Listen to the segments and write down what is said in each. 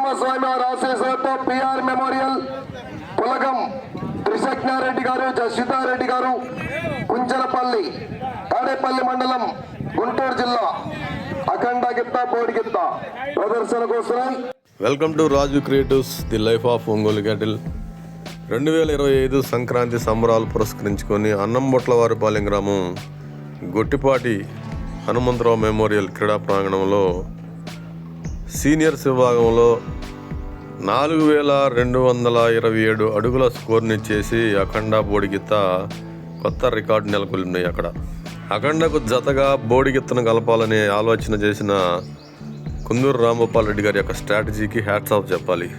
నరసింహస్వామివారి ఆశీస్సులతో PR memorial పులగం త్రిశజ్ఞారెడ్డి గారు జసితారెడ్డి గారు కుంచెలపల్లి తాడేపల్లి మండలం గుంటూరు జిల్లా అఖండ గిత్త బోడి గిత్త ప్రదర్శనకు welcome to Raju creatives the life of Ongole cattle. రెండు వేల ఇరవై ఐదు సంక్రాంతి సంబరాలు పురస్కరించుకొని అన్నంబొట్లవారిపాలెం గ్రామం గొట్టిపాటి హనుమంతరావు మెమోరియల్ క్రీడా ప్రాంగణంలో సీనియర్స్ విభాగంలో నాలుగు వేల రెండు వందల ఇరవై ఏడు అడుగుల స్కోర్ని చేసి అఖండ బోడిగిత్త కొత్త రికార్డు నెలకొల్లినాయి అక్కడ. అఖండకు జతగా బోడిగిత్తను కలపాలనే ఆలోచన చేసిన కుందూరు రాంగోపాల్ రెడ్డి గారి యొక్క స్ట్రాటజీకి హ్యాట్స్ ఆఫ్ చెప్పాలి.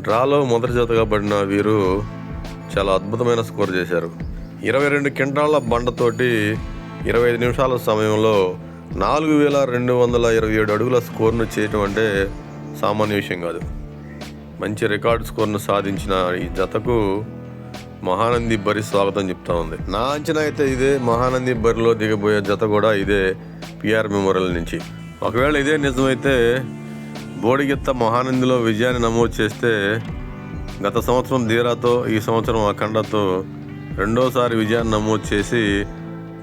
డ్రాలో మొదటి జతగా పడిన వీరు చాలా అద్భుతమైన స్కోర్ చేశారు. ఇరవై రెండు కింటాళ్ళ బండతోటి ఇరవై ఐదు నిమిషాల సమయంలో నాలుగు వేల రెండు వందల ఇరవై ఏడు అడుగుల స్కోర్ను చేయటం అంటే సామాన్య విషయం కాదు. మంచి రికార్డ్ స్కోర్ను సాధించిన ఈ జతకు మహానంది బరి స్వాగతం చెప్తా ఉంది. నా అంచనా అయితే ఇదే మహానంది బరిలో దిగబోయే జత కూడా ఇదే పిఆర్ మెమోరియల్ నుంచి. ఒకవేళ ఇదే నిజమైతే బోడిగిత్త మహానందిలో విజయాన్ని నమోదు చేస్తే గత సంవత్సరం ధీరాతో ఈ సంవత్సరం అఖండతో రెండోసారి విజయాన్ని నమోదు చేసి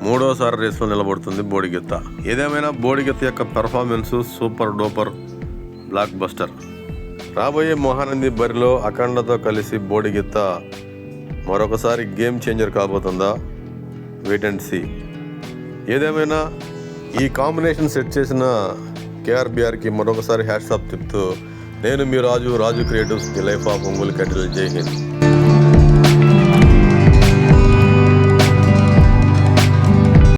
మూడోసారి రేసులో నిలబడుతుంది బోడిగిత్త. ఏదేమైనా బోడిగిత్త యొక్క performance super duper blockbuster రాబోయే మహానంది బరిలో అఖండతో కలిసి బోడిగిత్త. మరొకసారి గేమ్ చేంజర్ కాబోతుందా? వెయిట్ అండ్ సీ ఏదేమైనా ఈ కాంబినేషన్ సెట్ చేసిన కేఆర్బిఆర్కి మరొకసారి హ్యాష్ ఆఫ్ చెప్తూ నేను మీ Raju Raju creatives the life of Ongole cattle Jai Hind.